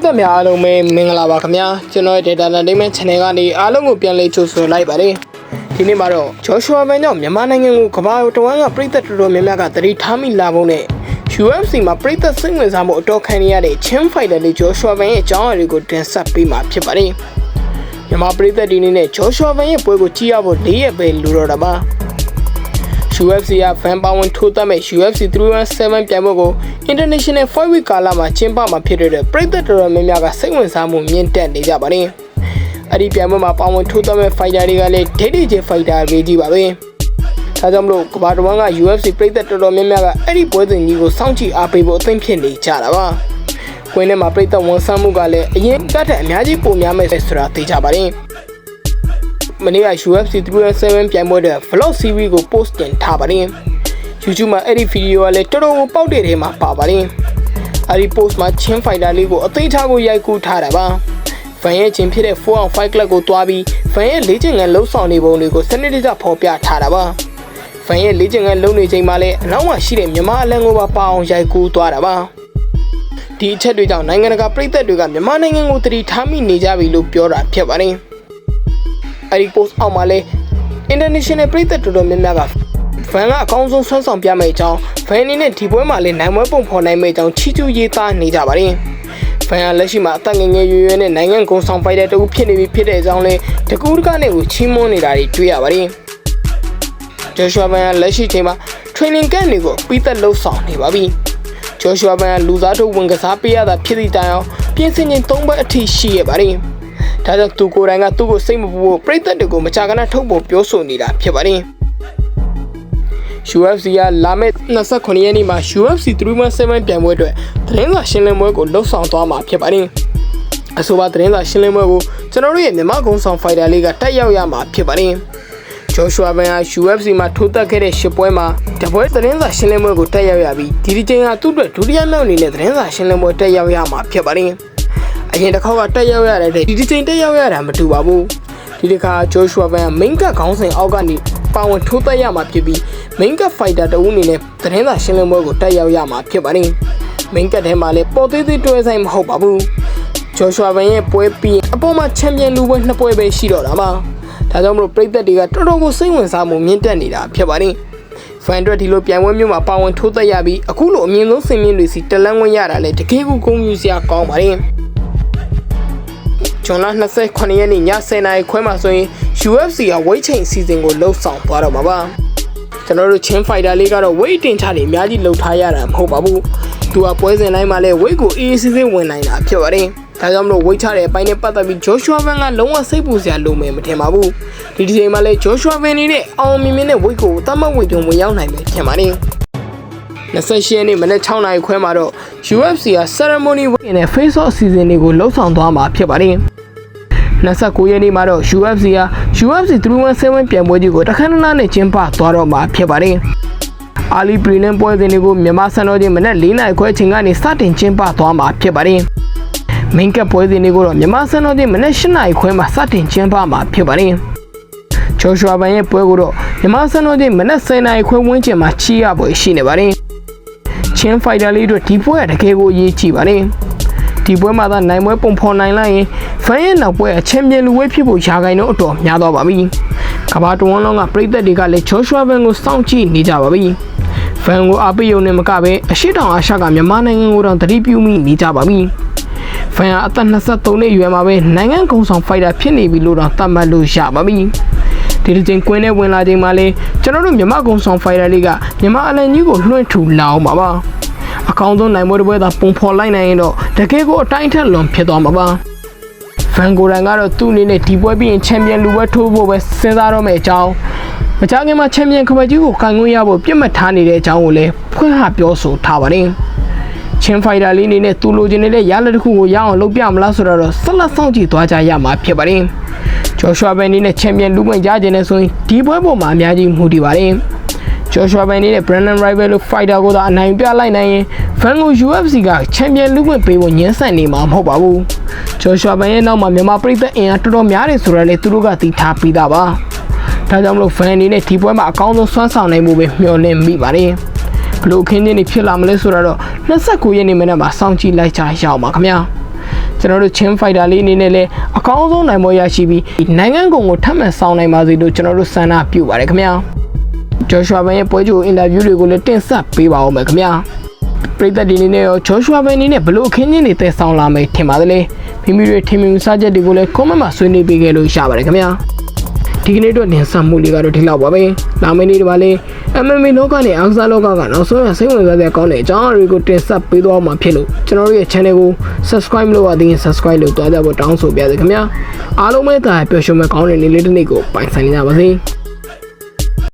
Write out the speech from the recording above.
ရိသတ်များအားလုံးပဲမင်္ဂလာပါခင်ဗျာကျွန်တော်ရဲ့ Data Entertainment Channel ကနေအားလုံးကိုပြန်လည်ကြိုဆိုလိုက်ပါတယ်ဒီနေ့မှာတော့ Joshua Van ကြောင့်မြန်မာနိုင်ငံကိုကမ္ဘာတဝန်းကပြည်သက်တော်တော်များများကသတိထားမိလာပုံနဲ့ UFC မှာပြည်သက်စိတ်ဝင်စားမှုအတော်ခံနေရတဲ့ Chin Fighter လေး Joshua Van ရဲ့အကြောင်းအရာတွေကိုတင်ဆက်ပေးမှာဖြစ်ပါတယ်မြန်မာပြည်သက်ဒီနေ့နဲ့ Joshua Van ရဲ့ပွဲကိုကြည့်ရဖို့၄ရက်ပဲလိုတော့တာပါ UFC က fan ပါဝင်ထိုးသတ်မဲ့ UFC 317ပြိုင်ပွဲကို International Fight Week ကာလမှာကျင်းပမှာဖြစ်တဲ့အတွက်ပြည်သက်တော်တော်များများကစိတ်ဝင်စားမှုမြင့်တက်နေကြပါတယ်။အဲ့ဒီပြိုင်ပွဲမှာပါဝင်ထိုးသတ်မဲ့ fighter တွေကလည်းဒိတ်ဒိတ်ကျ fighter တွေကြီးပါပဲ။ဒါကြောင့်မလို့ကမ္ဘာတစ်ဝန်းက UFC ပြည်သက်တော်တော်များများကအဲ့ဒီပွဲစဉ်ကြီးကိုစောင့်ကြည့်အားပေးဖို့အသင့်ဖြစ်နေကြတာပါ။ကွင်းထဲမှာပြည်သက်ဝန်ဆန်းမှုကလည်းအရင်ကတည်းကအများကြီးပိုများမယ်ဆိုတာသိကြပါတယ်။ မနေ့က UFC 317ပြိုင်ပွဲတဲ့ vlog series ကို post တင်ထားပါတယ်။ YouTube မှာအဲ့ဒီဗီဒီယိုကလည်းတော်တော်ကိုပေါက်တဲ့ထဲမှာပါပါတယ်။အဲ့ဒီ post မှာချင်း fighter လေးကိုအသေးထားကိုရိုက်ကူးထားတာပါ။ fan ရဲ့ချင်းဖြစ်တဲ့4 on 5 club ကိုတွားပြီး fan ရဲ့လေ့ကျင့်ခန်းလှုပ်ဆောင်နေပုံတွေကိုစနစ်တကျဖော်ပြထားတာပါ။ fan ရဲ့လေ့ကျင့်ခန်းလုပ်နေချိန်မှာလည်းအနောက်မှာရှိတဲ့မြန်မာအလံကိုပါပါအောင်ရိုက်ကူးသွားတာပါ။ဒီအချက်တွေကြောင့်နိုင်ငံတကာပြည်သက်တွေကမြန်မာနိုင်ငံကိုတတိထားမိနေကြပြီလို့ပြောတာဖြစ်ပါတယ်။ အဲ့ဒီ post အောက်မှာလဲ international ပြည်သက်တော်တော်များများက fan ကအကောင်းဆုံးဆွမ်းဆောင်ပြမယ့်အကြောင်း fan အနေနဲ့ဒီပွဲမှာလဲနိုင်ပွဲပုံဖော်နိုင်မယ့်အကြောင်းချီးကျူးရေးသားနေကြပါတယ်။ fan ကလက်ရှိမှာအသက်ငယ်ငယ်ရွယ်ရွယ်နဲ့နိုင်ငံကုံဆောင်ဖိုက်တဲ့တူဖြစ်နေပြီဖြစ်တဲ့အကြောင်းလဲတကူတကနဲ့ကိုချီးမွမ်းနေတာတွေတွေ့ရပါတယ်။ Joshua Van ကလက်ရှိချိန်မှာ training camp တွေကိုပြီးသက်လှုပ်ဆောင်နေပါပြီ။ Joshua Van ကလူစားထုတ်ဝင်ကစားပေးရတာဖြစ်သည့်တိုင်အောင်ပြင်ဆင်ချိန်၃ဘက်အထိရှိရပါတယ်။ ဒါကြောင့်သူကိုယ်တိုင်ကသူ့ကိုစိတ်မပူဖို့ပြိသက်တွေကိုမကြာခဏထုတ်ဖို့ပြောဆိုနေတာဖြစ်ပါတယ်။ UFC ကလာမယ့်29ရက်နေ့မှာ UFC 317ပြိုင်ပွဲအတွက်သတင်းစာရှင်းလင်းပွဲကိုလှုပ်ဆောင်သွားမှာဖြစ်ပါတယ်။အဆိုပါသတင်းစာရှင်းလင်းပွဲကိုကျွန်တော်တို့ရဲ့မြန်မာကုန်းဆောင်ဖိုင်တာလေးကတက်ရောက်ရမှာဖြစ်ပါတယ်။ Joshua Ben ဟာ UFC မှာထိုးသက်ခဲ့တဲ့ရှစ်ပွဲမှာတပွဲသတင်းစာရှင်းလင်းပွဲကိုတက်ရောက်ရပြီးဒီဒီချိန်ကသူ့အတွက်ဒုတိယမြောက်အနေနဲ့သတင်းစာရှင်းလင်းပွဲတက်ရောက်ရမှာဖြစ်ပါတယ်။ အရင်တစ်ခေါက်ကတက်ရောက်ရတဲ့ဒီဒီချိန်တက်ရောက်ရတာမတူပါဘူးဒီတစ်ခါ Joshua Van main cut ခေါင်းစဉ်အောက်ကနေပါဝင်ထိုးသက်ရမှာဖြစ်ပြီး main cut fighter တဦးအနေနဲ့သတင်းစာရှင်းလင်းပွဲကိုတက်ရောက်ရမှာဖြစ်ပါတယ် main cut ထဲမှာလည်းပေါ်သေးသေးတွဲဆိုင်မဟုတ်ပါဘူး Joshua Van ရဲ့ပွဲပြီးအပေါ်မှာချန်ပီယံလူပွဲနှစ်ပွဲပဲရှိတော့တာပါဒါကြောင့်မလို့ပြည်သက်တွေကတော်တော်ကိုစိတ်ဝင်စားမှုမြင့်တက်နေတာဖြစ်ပါတယ်ဖန်အတွက်ဒီလိုပြိုင်ပွဲမျိုးမှာပါဝင်ထိုးသက်ရပြီးအခုလိုအမြင့်ဆုံးစင်မြင့်တွေစီတလန်းဝင်ရတာလည်းတကယ်ကိုဂုဏ်ယူစရာကောင်းပါတယ် ဇွန်လ29ရက်နေ့ည10:00နာရီခွဲမှာဆိုရင် UFC က weight chain season ကိုလှုပ်ဆောင်သွားတော့မှာပါကျွန်တော်တို့ချင်း fighter လေးကတော့ weight တင်ချတွေအများကြီးလှုပ်ထားရတာမဟုတ်ပါဘူးသူကပွဲစဉ်တိုင်းမှာလည်း weight ကိုအေးအေးဆေးဆေးဝင်နိုင်တာဖြစ်ပါတယ်ဒါကြောင့်မလို့ weight ချတဲ့အပိုင်းနဲ့ပတ်သက်ပြီး Joshua Van ကလုံးဝစိတ်ပူစရာလိုမယ်မထင်ပါဘူးဒီဒီချိန်မှာလည်း Joshua Van နေနဲ့အောင်မြင်မြင်နဲ့ weight ကိုတတ်မှတ် weight တွင်ဝင်ရောက်နိုင်မယ်ထင်ပါတယ်28ရက်နေ့မနက်6နာရီခွဲမှာတော့ UFC က ceremony ဝင်းနဲ့ face off season တွေကိုလှုပ်ဆောင်သွားမှာဖြစ်ပါတယ် 29ရက်နေ့မှာတော့ UFC ဟာ UFC 317ပြိုင်ပွဲကြီးကိုတခဏနာနဲ့ကျင်းပသွားတော့မှာဖြစ်ပါတယ်။အာလီပရီလန်ပွဲစဉ်တွေကိုမြန်မာစံတော်ချိန်မနက်၄နာရီခွဲအချိန်ကနေစတင်ကျင်းပသွားမှာဖြစ်ပါတယ်။မင်းကပ်ပွဲစဉ်တွေကိုတော့မြန်မာစံတော်ချိန်မနက်၈နာရီခွဲမှာစတင်ကျင်းပမှာဖြစ်ပါတယ်။ချောရှွာဘန်ရဲ့ပွဲကိုတော့မြန်မာစံတော်ချိန်မနက်10နာရီခွဲဝန်းကျင်မှာချီးရပွဲရှိနေပါတယ်။ချင်းဖိုက်တာလေးတို့ဒီပွဲကတကယ်ကိုအရေးကြီးပါတယ်။ ဒီပွဲမှာသာနိုင်ပွဲပုံဖော်နိုင်လိုက်ရင်ဖန်ရဲ့နောက်ပွဲအချန်ပီယံလူဝဲဖြစ်ဖို့ရာဂိုင်တော့အတော်များသွားပါပြီ။ကဘာတဝန်လုံးကပြည်သက်တွေကလည်းဂျော့ရှွာဘန်ကိုစောင့်ကြည့်နေကြပါပြီ။ဖန်ကိုအားပေးရုံနဲ့မကပဲအရှိတောင်အာရှကမြန်မာနိုင်ငံကိုတောင်တတိပြုမိနေကြပါပြီ။ဖန်ကအသက်23နှစ်အရွယ်မှာပဲနိုင်ငံကုံဆောင်ဖိုက်တာဖြစ်နေပြီလို့တော့သတ်မှတ်လို့ရပါပြီ။ဒီဒီချင်းကွင်းနဲ့ဝင်လာချိန်မှာလေကျွန်တော်တို့မြမကုံဆောင်ဖိုင်တာလေးကမြမအလန်ကြီးကိုလွှင့်ထူလာအောင်ပါပါ။ အကောင်းဆုံးနိုင်ပွဲတစ်ပွဲသာပုံဖော်လိုက်နိုင်ရင်တော့တကယ်ကိုအတိုင်းထက်လွန်ဖြစ်သွားမှာပါဖန်ကိုရန်ကတော့သူ့အနေနဲ့ဒီပွဲပြီးရင်ချန်ပီယံလူပွဲထိုးဖို့ပဲစဉ်းစားတော့မယ့်အကြောင်းမကြခင်မှာချန်ပီယံကမကြီးကိုကန်ခွင့်ရဖို့ပြစ်မှတ်ထားနေတဲ့အကြောင်းကိုလည်းဖွင့်ဟပြောဆိုထားပါတယ်ချင်းဖိုင်တာလေးအနေနဲ့သူလိုချင်နေတဲ့ရလက်တစ်ခုကိုရအောင်လုပ်ပြမလားဆိုတော့ဆက်လက်စောင့်ကြည့်သွားကြရမှာဖြစ်ပါတယ်ဂျော်ရှွာဘန်အနေနဲ့ချန်ပီယံလူပွဲရကျင်နေဆိုရင်ဒီပွဲပေါ်မှာအများကြီးမူတည်ပါတယ် ဂျော်ရှွာဘန်နေတဲ့ Brandon Rival လို့ fighter ကိုသာအနိုင်ပြလိုက်နိုင်ရင်ဖန်ကို UFC ကချန်ပီယံလူ့ခွင့်ပေးဖို့ညှင်းဆန်နေမှာမဟုတ်ပါဘူးဂျော်ရှွာဘန်ရဲ့နောက်မှာမြန်မာပြည်သက်အင်အားတော်တော်များတယ်ဆိုတော့လေသူတို့ကသိထားပြီးသားပါဒါကြောင့်မလို့ဖန်အနေနဲ့ဒီပွဲမှာအကောင်းဆုံးစွမ်းဆောင်နိုင်မှုပဲမျှော်လင့်မိပါတယ်ဘလို့ခင်းချင်းတွေဖြစ်လာမလဲဆိုတော့29ရက်နေ့မနက်မှာစောင့်ကြည့်လိုက်ကြရအောင်ပါခင်ဗျာကျွန်တော်တို့ချင်းဖိုက်တာလေးအနေနဲ့လည်းအကောင်းဆုံးနိုင်မောရရှိပြီးနိုင်ငံကုန်ကိုထပ်မံဆောင်နိုင်ပါစေလို့ကျွန်တော်တို့ဆန္ဒပြုပါတယ်ခင်ဗျာ ဂျော်ရှွာဘန်ရဲ့ပွဲကြိုအင်တာဗျူးတွေကိုလည်းတင်ဆက်ပေးပါဦးမယ်ခင်ဗျာပရိသတ်ဒီနေ့နဲ့ရောဂျော်ရှွာဘန်အနေနဲ့ဘလို့အခင်းချင်းတွေတည်ဆောင်လာမယ်ထင်ပါသလဲမိမိတို့ထင်မြင်စချက်တွေကိုလည်း comment မှာဆွေးနွေးပေးခဲ့လို့ရပါတယ်ခင်ဗျာဒီကနေ့တော့တင်ဆက်မှုလေးကတော့ဒီလောက်ပါပဲ။လာမယ့်နေ့ဒီမှာလေး MMA လောကနဲ့အားကစားလောကကနောက်ဆုံးရစိတ်ဝင်စားတဲ့အကောင်းတဲ့အကြောင်းအရာတွေကိုတင်ဆက်ပေးသွားမှာဖြစ်လို့ကျွန်တော်တို့ရဲ့ channel ကို subscribe လုပ်ရသေးရင် subscribe လုပ်သွားကြဖို့တောင်းဆိုပါရစေခင်ဗျာ။အားလုံးပဲတာပျော်ရွှင်မဲ့ကောင်းတဲ့နေ့လေးတစ်နေ့ကိုပိုင်ဆိုင်နေကြပါစေ။